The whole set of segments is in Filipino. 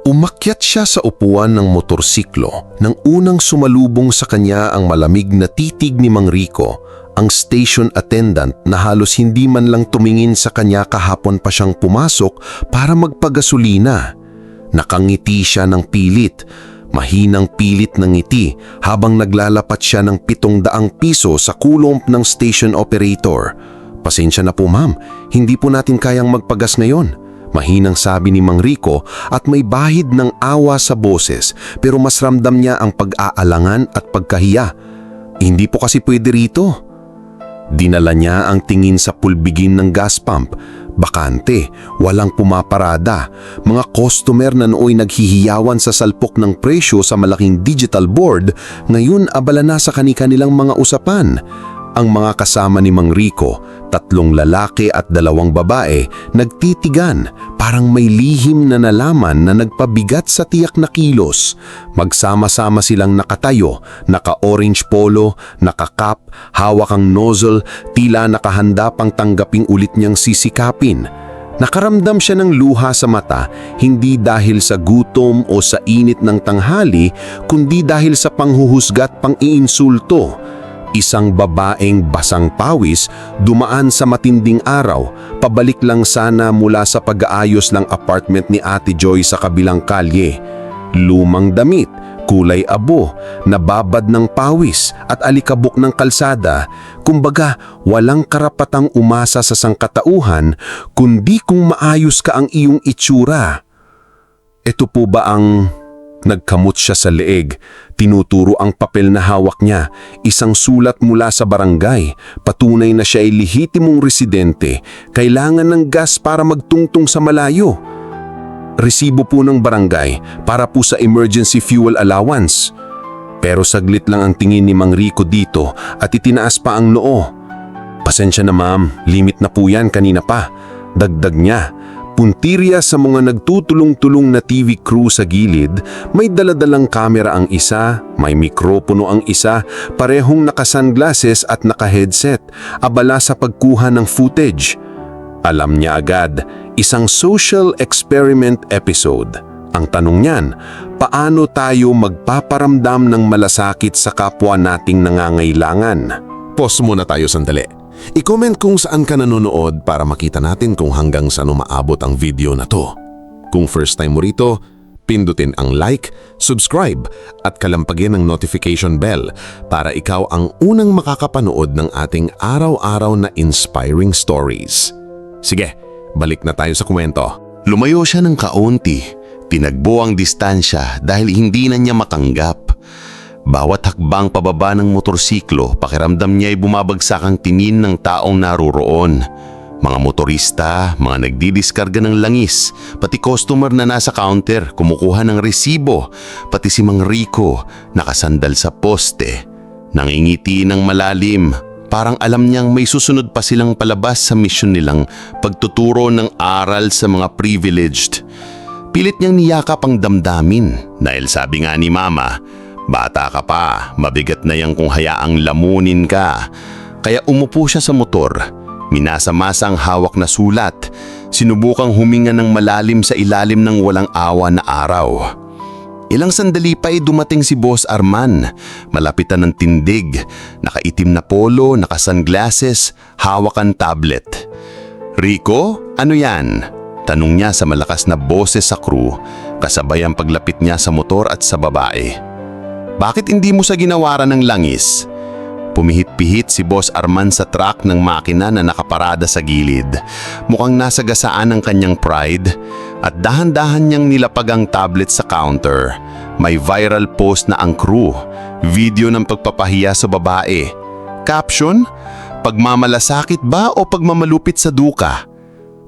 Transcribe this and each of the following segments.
Umakyat siya sa upuan ng motorsiklo nang unang sumalubong sa kanya ang malamig na titig ni Mang Rico, ang station attendant na halos hindi man lang tumingin sa kanya kahapon pa siyang pumasok para magpagasolina. Nakangiti siya ng pilit, mahinang pilit ng ngiti habang naglalapat siya ng pitong daang piso sa kulomp ng station operator. Pasensya na po ma'am, hindi po natin kayang magpagas ngayon. Mahinang sabi ni Mang Rico at may bahid ng awa sa boses pero mas ramdam niya ang pag-aalangan at pagkahiya. Hindi po kasi pwede rito. Dinala niya ang tingin sa pulbigin ng gas pump. Bakante, walang pumaparada. Mga customer na nooy naghihiyawan sa salpok ng presyo sa malaking digital board, ngayon abala na sa kani-kanilang mga usapan. Ang mga kasama ni Mang Rico, tatlong lalaki at dalawang babae, nagtitigan parang may lihim na nalaman na nagpabigat sa tiyak na kilos. Magsama-sama silang nakatayo, naka-orange polo, naka-cap, hawak ang nozzle, tila nakahanda pang tanggaping ulit niyang sisikapin. Nakaramdam siya ng luha sa mata, hindi dahil sa gutom o sa init ng tanghali, kundi dahil sa panghuhusgat pang iinsulto. Isang babaeng basang pawis dumaan sa matinding araw, pabalik lang sana mula sa pag-aayos ng apartment ni Ate Joy sa kabilang kalye. Lumang damit, kulay abo, nababad ng pawis at alikabok ng kalsada. Kumbaga, walang karapatang umasa sa sangkatauhan kundi kung maayos ka ang iyong itsura. Ito po ba ang Nagkamot siya sa leeg, tinuturo ang papel na hawak niya, isang sulat mula sa barangay, patunay na siya ay lehitimong residente, kailangan ng gas para magtungtong sa malayo. Resibo po ng barangay para po sa emergency fuel allowance. Pero saglit lang ang tingin ni Mang Rico dito at itinaas pa ang noo. Pasensya na ma'am, limit na po yan kanina pa. Dagdag niya, puntirya sa mga nagtutulong-tulong na TV crew sa gilid, may daladalang kamera ang isa, may mikropono ang isa, parehong naka-sunglasses at naka-headset, abala sa pagkuha ng footage. Alam niya agad, isang social experiment episode. Ang tanong niyan, paano tayo magpaparamdam ng malasakit sa kapwa nating nangangailangan? Pause muna tayo sandali. I-comment kung saan ka nanonood para makita natin kung hanggang saan umaabot ang video na to. Kung first time mo rito, pindutin ang like, subscribe at kalampagin ang notification bell para ikaw ang unang makakapanood ng ating araw-araw na inspiring stories. Sige, balik na tayo sa kwento. Lumayo siya ng kaunti, tinagbo ang distansya dahil hindi na niya matanggap. Bawat hakbang pababa ng motorsiklo, pakiramdam niya ay bumabagsak ang tingin ng taong naruroon. Mga motorista, mga nagdidiskarga ng langis, pati customer na nasa counter, kumukuha ng resibo, pati si Mang Rico, nakasandal sa poste. Nangingiti ng malalim, parang alam niyang may susunod pa silang palabas sa misyon nilang pagtuturo ng aral sa mga privileged. Pilit niyang niyakap ang damdamin dahil sabi nga ni Mama, Bata ka pa, mabigat na yan kung hayaang lamunin ka. Kaya umupo siya sa motor, minasa-masa ang hawak na sulat, sinubukang huminga ng malalim sa ilalim ng walang awa na araw. Ilang sandali pa ay dumating si Boss Arman, malapitan ng tindig, nakaitim na polo, naka-sunglasses, hawak ang tablet. Rico, ano yan? Tanong niya sa malakas na boses sa crew, kasabay ang paglapit niya sa motor at sa babae. Bakit hindi mo sa ginawaran ng langis? Pumihit-pihit si Boss Arman sa truck ng makina na nakaparada sa gilid. Mukhang nasa gasaan ang kanyang pride at dahan-dahan niyang nilapag ang tablet sa counter. May viral post na ang crew, video ng pagpapahiya sa babae. Caption, pagmamalasakit ba o pagmamalupit sa duka?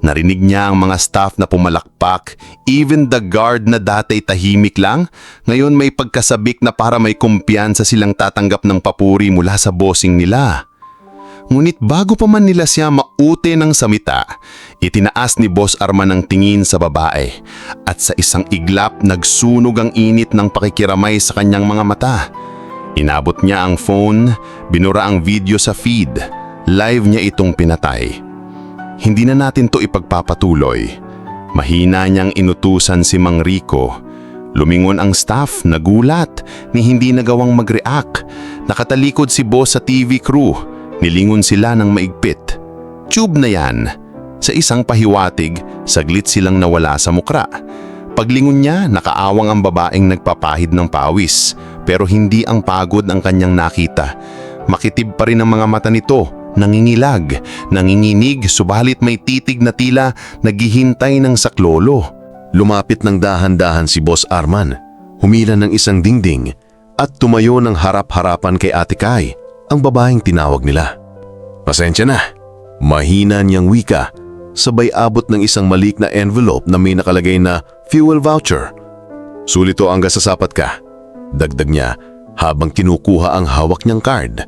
Narinig niya ang mga staff na pumalakpak, even the guard na dati tahimik lang, ngayon may pagkasabik na para may kumpiyansa silang tatanggap ng papuri mula sa bossing nila. Ngunit bago pa man nila siya maute ng samita, itinaas ni Boss Arman ang tingin sa babae at sa isang iglap nagsunog ang init ng pakikiramay sa kanyang mga mata. Inabot niya ang phone, binura ang video sa feed, live niya itong pinatay. Hindi na natin to ipagpapatuloy. Mahina niyang inutusan si Mang Rico. Lumingon ang staff, nagulat, ni hindi nagawang mag-react. Nakatalikod si boss sa TV crew. Nilingon sila ng maigpit. Tube na yan. Sa isang pahiwatig, saglit silang nawala sa mukra. Paglingon niya, nakaawang ang babaeng nagpapahid ng pawis. Pero hindi ang pagod ang kanyang nakita. Makitib pa rin ang mga mata nito, nangingilag, nanginginig, subalit may titig na tila naghihintay ng saklolo. Lumapit ng dahan-dahan si Boss Arman, humila ng isang dingding at tumayo ng harap-harapan kay Ate Kai, ang babaeng tinawag nila. Pasensya na. Mahina niyang wika, sabay abot ng isang malik na envelope na may nakalagay na fuel voucher. Sulit to hanggang sa ka. Dagdag niya habang kinukuha ang hawak niyang card.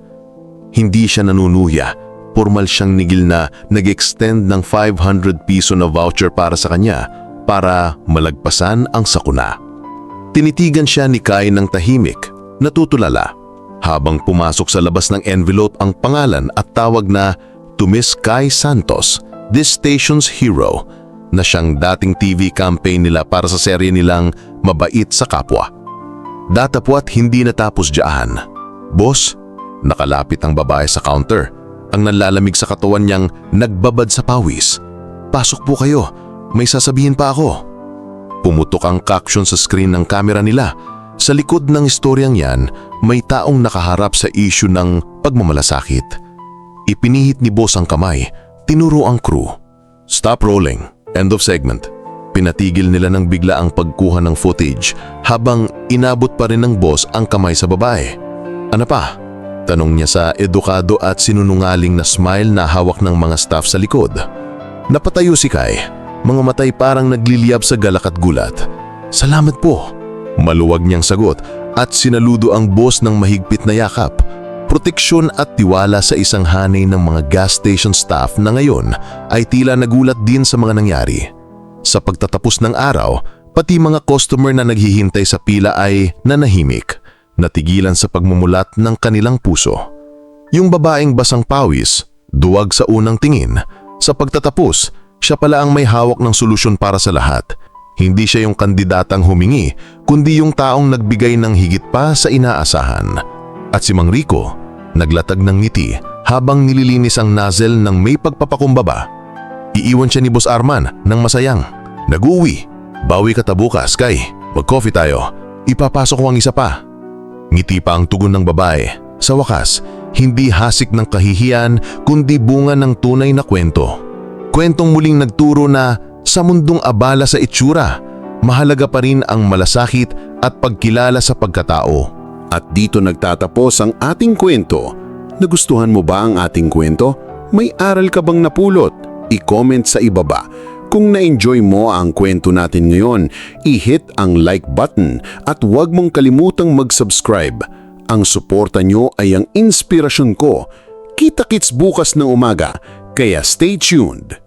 Hindi siya nanunuya, formal siyang nigil na nag-extend ng 500 piso na voucher para sa kanya para malagpasan ang sakuna. Tinitigan siya ni Kai ng tahimik, natutulala, habang pumasok sa labas ng envelope ang pangalan at tawag na to Miss Kai Santos, this station's hero, na siyang dating TV campaign nila para sa serye nilang Mabait sa Kapwa. Datapwat hindi natapos diyan. Boss, nakalapit ang babae sa counter. Ang nanlalamig sa katawan niyang nagbabad sa pawis. Pasok po kayo, may sasabihin pa ako. Pumutok ang caption sa screen ng kamera nila. Sa likod ng istoryang yan, may taong nakaharap sa issue ng pagmamalasakit. Ipinihit ni boss ang kamay, tinuro ang crew. Stop rolling. End of segment. Pinatigil nila ng bigla ang pagkuha ng footage habang inabot pa rin ng boss ang kamay sa babae. Ano pa? Tanong niya sa edukado at sinunungaling na smile na hawak ng mga staff sa likod. Napatayo si Kai, mga matay parang nagliliyab sa galak at gulat. Salamat po. Maluwag niyang sagot at sinaludo ang boss ng mahigpit na yakap. Proteksyon at tiwala sa isang hanay ng mga gas station staff na ngayon ay tila nagulat din sa mga nangyari. Sa pagtatapos ng araw, pati mga customer na naghihintay sa pila ay nanahimik, natigilan sa pagmumulat ng kanilang puso. Yung babaeng basang pawis, duwag sa unang tingin. Sa pagtatapos, siya pala ang may hawak ng solusyon para sa lahat. Hindi siya yung kandidatang humingi, kundi yung taong nagbigay ng higit pa sa inaasahan. At si Mang Rico, naglatag ng ngiti habang nililinis ang nozzle ng may pagpapakumbaba. Iiwan siya ni Boss Arman ng masayang. Nag-uwi. Bawi ka ta bukas, Kay. Mag-coffee tayo. Ipapasok ko ang isa pa. Ngiti pa ang tugon ng babae. Sa wakas, hindi hasik ng kahihiyan kundi bunga ng tunay na kwento. Kwentong muling nagturo na sa mundong abala sa itsura, mahalaga pa rin ang malasakit at pagkilala sa pagkatao. At dito nagtatapos ang ating kwento. Nagustuhan mo ba ang ating kwento? May aral ka bang napulot? I-comment sa ibaba. Kung na-enjoy mo ang kwento natin ngayon, i-hit ang like button at huwag mong kalimutang mag-subscribe. Ang suporta nyo ay ang inspirasyon ko. Kita-kits bukas ng umaga, kaya stay tuned.